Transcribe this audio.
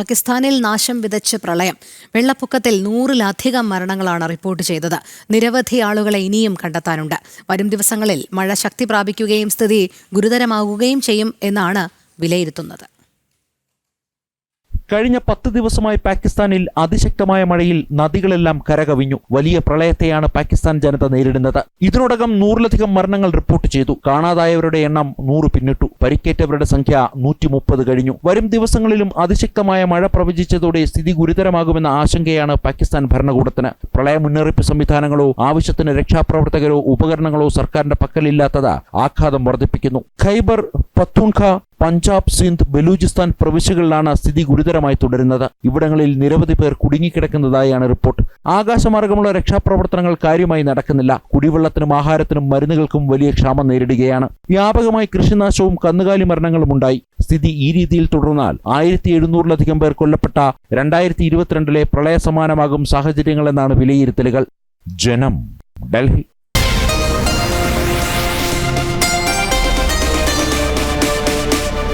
പാകിസ്ഥാനിൽ നാശം വിതച്ച പ്രളയം. വെള്ളപ്പൊക്കത്തിൽ നൂറിലധികം മരണങ്ങളാണ് റിപ്പോർട്ട് ചെയ്തത്. നിരവധി ആളുകളെ ഇനിയും കണ്ടെത്താനുണ്ട്. വരും ദിവസങ്ങളിൽ മഴ ശക്തി പ്രാപിക്കുകയും സ്ഥിതി ഗുരുതരമാകുകയും ചെയ്യും എന്നാണ് വിലയിരുത്തുന്നത്. കഴിഞ്ഞ പത്ത് ദിവസമായി പാകിസ്ഥാനിൽ അതിശക്തമായ മഴയിൽ നദികളെല്ലാം കരകവിഞ്ഞു. വലിയ പ്രളയത്തെയാണ് പാകിസ്ഥാൻ ജനത നേരിടുന്നത്. ഇതിനോടകം നൂറിലധികം മരണങ്ങൾ റിപ്പോർട്ട് ചെയ്തു. കാണാതായവരുടെ എണ്ണം നൂറ് പിന്നിട്ടു. പരിക്കേറ്റവരുടെ സംഖ്യ നൂറ്റി മുപ്പത് കഴിഞ്ഞു. വരും ദിവസങ്ങളിലും അതിശക്തമായ മഴ പ്രവചിച്ചതോടെ സ്ഥിതി ഗുരുതരമാകുമെന്ന ആശങ്കയാണ് പാകിസ്ഥാൻ ഭരണകൂടത്തിന്. പ്രളയ മുന്നറിയിപ്പ് സംവിധാനങ്ങളോ ആവശ്യത്തിന് രക്ഷാപ്രവർത്തകരോ ഉപകരണങ്ങളോ സർക്കാരിന്റെ പക്കലില്ലാത്തത് ആഘാതം വർദ്ധിപ്പിക്കുന്നു. ഖൈബർ പത്തൂൺഖ പഞ്ചാബ് സിന്ധ് ബലൂചിസ്ഥാൻ പ്രവിശ്യകളിലാണ് സ്ഥിതി ഗുരുതരമായി തുടരുന്നത്. ഇവിടങ്ങളിൽ നിരവധി പേർ കുടുങ്ങിക്കിടക്കുന്നതായാണ് റിപ്പോർട്ട്. ആകാശമാർഗമുള്ള രക്ഷാപ്രവർത്തനങ്ങൾ കാര്യമായി നടക്കുന്നില്ല. കുടിവെള്ളത്തിനും ആഹാരത്തിനും മരുന്നുകൾക്കും വലിയ ക്ഷാമം നേരിടുകയാണ്. വ്യാപകമായി കൃഷിനാശവും കന്നുകാലി മരണങ്ങളും ഉണ്ടായി. സ്ഥിതി ഈ രീതിയിൽ തുടർന്നാൽ ആയിരത്തി എഴുന്നൂറിലധികം പേർ കൊല്ലപ്പെട്ട രണ്ടായിരത്തി ഇരുപത്തിരണ്ടിലെ പ്രളയ സമാനമാകും സാഹചര്യങ്ങളെന്നാണ് വിലയിരുത്തലുകൾ. ജനം ഡൽഹി.